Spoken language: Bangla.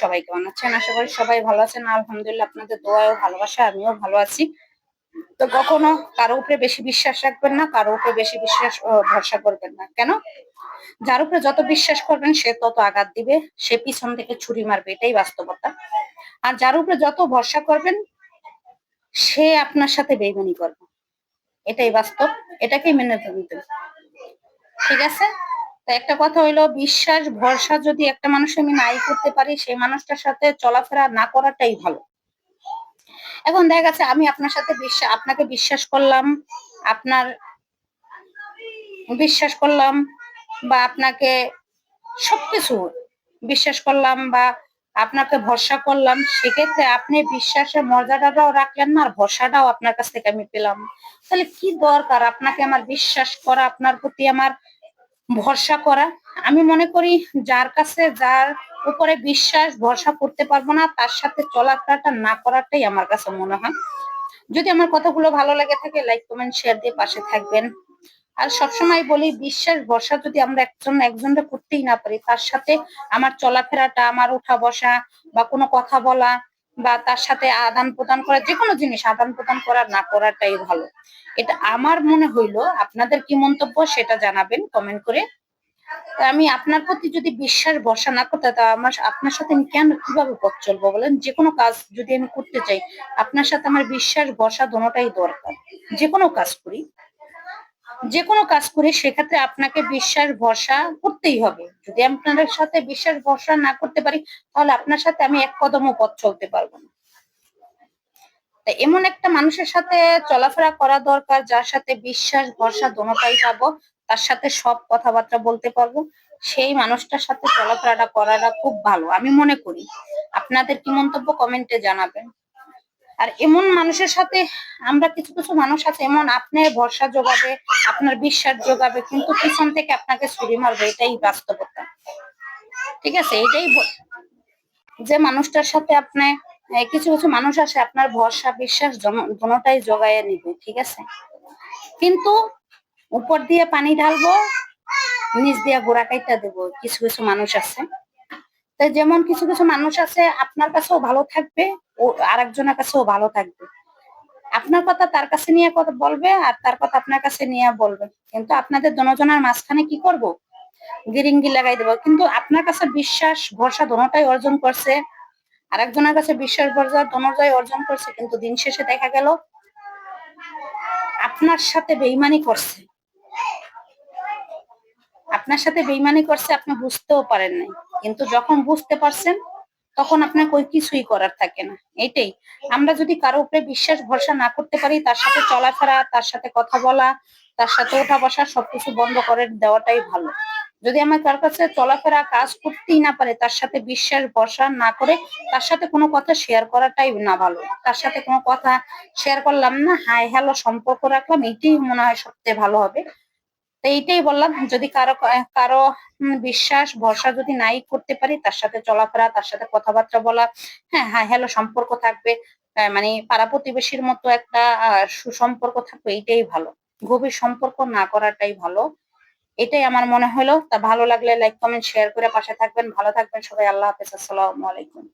সবাই কেমন আছেন? আশা করি সবাই ভালো আছেন। আলহামদুলিল্লাহ, আপনাদের ভালোবাসা, আমিও ভালো আছি। তো কখনো কারও উপরে বেশি বিশ্বাস রাখবেন না, কারও উপরে বেশি বিশ্বাস ভরসা করবেন না। কেন? যার উপরে যত বিশ্বাস করবেন, সে তত আঘাত দিবে। সে পিছন থেকে ছুরি মারবে, এটাই বাস্তবতা। আর যার উপরে যত ভরসা করবেন, সে আপনার সাথে বেইমানি করবে। এটাই বাস্তব। এটাকেই মেনে নিতে ঠিক আছে? তো একটা কথা হইল, বিশ্বাস, ভরসা যদি একটা মানুষ আমি নাই করতে পারি, সেই মানুষটার সাথে চলাফেরা না করাটাই ভালো। এখন দেখা গেছে, আমি আপনার সাথে বিশ্বাস, আপনাকে বিশ্বাস করলাম, আপনার বিশ্বাস করলাম বা আপনাকে সবকিছু বিশ্বাস করলাম বা আপনাকে ভরসা করলাম, সেক্ষেত্রে আপনি বিশ্বাসের মর্যাদাটাও রাখলেন না, আর ভরসাটাও আপনার কাছ থেকে আমি পেলাম। তাহলে কি দরকার? আপনাকে আমার বিশ্বাস করা, আপনার প্রতি আমার ভরসা করা। আমি মনে করি যার কাছে যার উপরে বিশ্বাস, ভরসা করতে পারব না, তার সাথে চলাফেরাটা না করাটাই আমার কাছে মনে হয়। যদি আমার কথাগুলো ভালো লাগে থাকে লাইক কমেন্ট শেয়ার দিয়ে পাশে থাকবেন। আর সবসময় বলি, বিশ্বাস, ভরসা যদি আমরা একজন একজনটা করতেই না পারি, তার সাথে আমার চলাফেরাটা, আমার উঠা বসা বা কোনো কথা বলা বা তার সাথে আদান প্রদান করা যে কোনো জিনিস আদান প্রদান করা না করাটাই ভালো। এটা আমার মনে হইল, আপনাদের কি মন্তব্য সেটা জানাবেন কমেন্ট করে। আমি আপনার প্রতি যদি বিশ্বাস ভরসা না করতে, তা আমার, আপনার সাথে আমি কেন, কীভাবে পথ চলবো বলেন? যে কোনো কাজ যদি আমি করতে চাই, আপনার সাথে আমার বিশ্বাস ভরসা দোনোটাই দরকার। যে কোনো কাজ করি। যে কোনো কাজ করি সেক্ষেত্রে আপনাকে বিশ্বাস, ভরসা করতেই হবে। যদি আপনাদের সাথে বিশ্বাস, ভরসা না করতে পারি, তাহলে আপনার সাথে আমি এক কদমও পথ চলতে পারব না। এমন একটা মানুষের সাথে চলাফেরা করা দরকার, যার সাথে বিশ্বাস, ভরসা দোনোটাই পাবো, তার সাথে সব কথাবার্তা বলতে পারব। সেই মানুষটার সাথে চলাফেরাটা করাটা খুব ভালো, আমি মনে করি। আপনাদের কি মন্তব্য কমেন্টে জানাবেন। আর এমন মানুষের সাথে, আমরা কিছু কিছু মানুষ আছে, এমন আপনার ভরসা যোগাবে, আপনার বিশ্বাস যোগাবে, কিন্তু পিছন থেকে আপনাকে ছুরি মারবে, এটাই বাস্তবতা। ঠিক আছে? এটাই যে মানুষটার সাথে আপনি কিছু কিছু মানুষ আছে, আপনার ভরসা, বিশ্বাস দুটোটাই জোগাইয়ে নিবে, ঠিক আছে? কিন্তু উপর দিয়ে পানি ঢালবো, নিচ দিয়ে গোড়া কাইটা দেবো, কিছু কিছু মানুষ আছে। তো যেমন কিছু কিছু মানুষ আছে, আপনার কাছেও ভালো থাকবে ও আরেকজনের কাছেও ভালো থাকবে। আপনার কথা তার কাছে নিয়ে কথা বলবে আর তার কথা আপনার কাছে নিয়ে বলবে। কিন্তু আপনাদের দুজনের মাঝখানে কি করব? গিরিঙ্গি লাগাই দেবো। কিন্তু আপনার কাছে বিশ্বাস, ভরসা দোনোটাই অর্জন করছে। আরেকজনের কাছে বিশ্বাস, ভরসা দোনোটাই অর্জন করছে। কিন্তু দিন শেষে দেখা গেল, আপনার সাথে বেইমানি করছে। আপনার সাথে বেইমানি করছে আপনি বুঝতেও পারেন নাই। কিন্তু যখন বুঝতে পারছেন, তখন আপনার কই কিছুই করার থাকে না। এটাই। আমরা যদি কারও উপরে বিশ্বাস, ভরসা না করতে পারি, তার সাথে চলাফেরা, তার সাথে কথা বলা, তার সাথে ওঠা বসা, সবকিছু বন্ধ করে দেওয়াটাই ভালো। যদি আমার কার কাছে চলাফেরা কাজ করতেই না পারে, তার সাথে বিশ্বাস, ভরসা না করে, তার সাথে কোনো কথা শেয়ার করাটাই না ভালো। তার সাথে কোনো কথা শেয়ার করলাম না হাই হ্যালো সম্পর্ক রাখলাম, এটাই মনে হয় সবচেয়ে ভালো হবে। তো এইটাই বললাম, যদি কারও কারও বিশ্বাস, ভরসা যদি নাই করতে পারি, তার সাথে চলাফেরা, তার সাথে কথাবার্তা বলা হ্যাঁ হ্যাঁ হ্যালো, সম্পর্ক থাকবে মানে পাড়া প্রতিবেশীর মতো একটা সুসম্পর্ক থাকবে, এইটাই ভালো। গভীর সম্পর্ক না করাটাই ভালো। এটাই আমার মনে হলো। তা ভালো লাগলে লাইক কমেন্ট শেয়ার করে পাশে থাকবেন। ভালো থাকবেন সবাই। আল্লাহ হাফেজ। আসসালামু আলাইকুম।